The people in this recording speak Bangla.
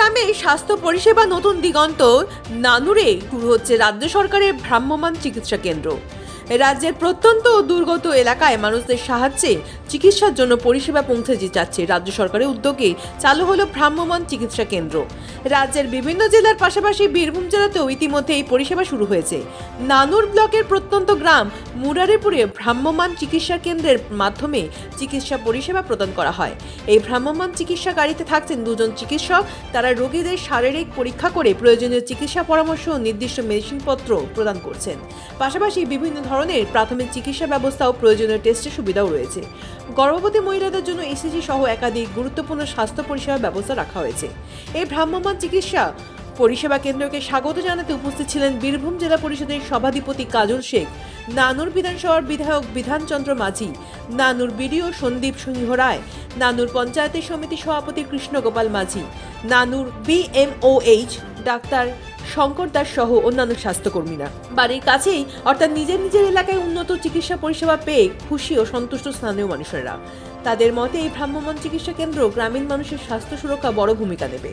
গ্রামে স্বাস্থ্য পরিষেবা নতুন দিগন্ত নানুরে শুরু হচ্ছে রাজ্য সরকারের ভ্রাম্যমান চিকিৎসা কেন্দ্র। রাজ্যের প্রত্যন্ত দুর্গত এলাকায় মানুষদের সাহায্যে চিকিৎসার জন্য পরিষেবা পৌঁছে যাচ্ছে রাজ্য সরকারের উদ্যোগে চালু হলো ভ্রাম্যমান চিকিৎসা কেন্দ্র। রাজ্যের বিভিন্ন জেলার পাশাপাশি বীরভূম জেলাতেও ইতিমধ্যে এই পরিষেবা শুরু হয়েছে। নানুর ব্লকের প্রত্যন্ত গ্রাম মুরারিপুরে ভ্রাম্যমান চিকিৎসা কেন্দ্রের মাধ্যমে চিকিৎসা পরিষেবা প্রদান করা হয়। এই ভ্রাম্যমান চিকিৎসা গাড়িতে থাকছেন দুজন চিকিৎসক। তারা রোগীদের শারীরিক পরীক্ষা করে প্রয়োজনীয় চিকিৎসা পরামর্শ ও নির্দিষ্ট মেডিসিনপত্র প্রদান করছেন। পাশাপাশি বিভিন্ন ধরনের প্রাথমিক চিকিৎসা ব্যবস্থা ও প্রয়োজনীয় টেস্টের সুবিধাও রয়েছে। গর্ভবতী মহিলাদের জন্য ইসিজি সহ একাধিক গুরুত্বপূর্ণ স্বাস্থ্য পরিষেবা ব্যবস্থা রাখা হয়েছে। এই ভ্রাম্যমান চিকিৎসা পরিষেবা কেন্দ্রকে স্বাগত জানাতে উপস্থিত ছিলেন বীরভূম জেলা পরিষদের সভাধিপতি কাজল শেখ, নানুর বিধানসভার বিধায়ক বিধানচন্দ্র মাঝি, নানুর বিডিও সন্দীপ সিংহ রায়, নানুর পঞ্চায়েতের সমিতি সভাপতি কৃষ্ণগোপাল মাঝি, নানুর বিএমওএইচ ডাক্তার শঙ্কর দাস সহ অন্যান্য স্বাস্থ্যকর্মীরা। বাড়ির কাছেই অর্থাৎ নিজের নিজের এলাকায় উন্নত চিকিৎসা পরিষেবা পেয়ে খুশি ও সন্তুষ্ট স্থানীয় মানুষেরা। তাদের মতে এই ভ্রাম্যমাণ চিকিৎসা কেন্দ্র গ্রামীণ মানুষের স্বাস্থ্য সুরক্ষা বড় ভূমিকা নেবে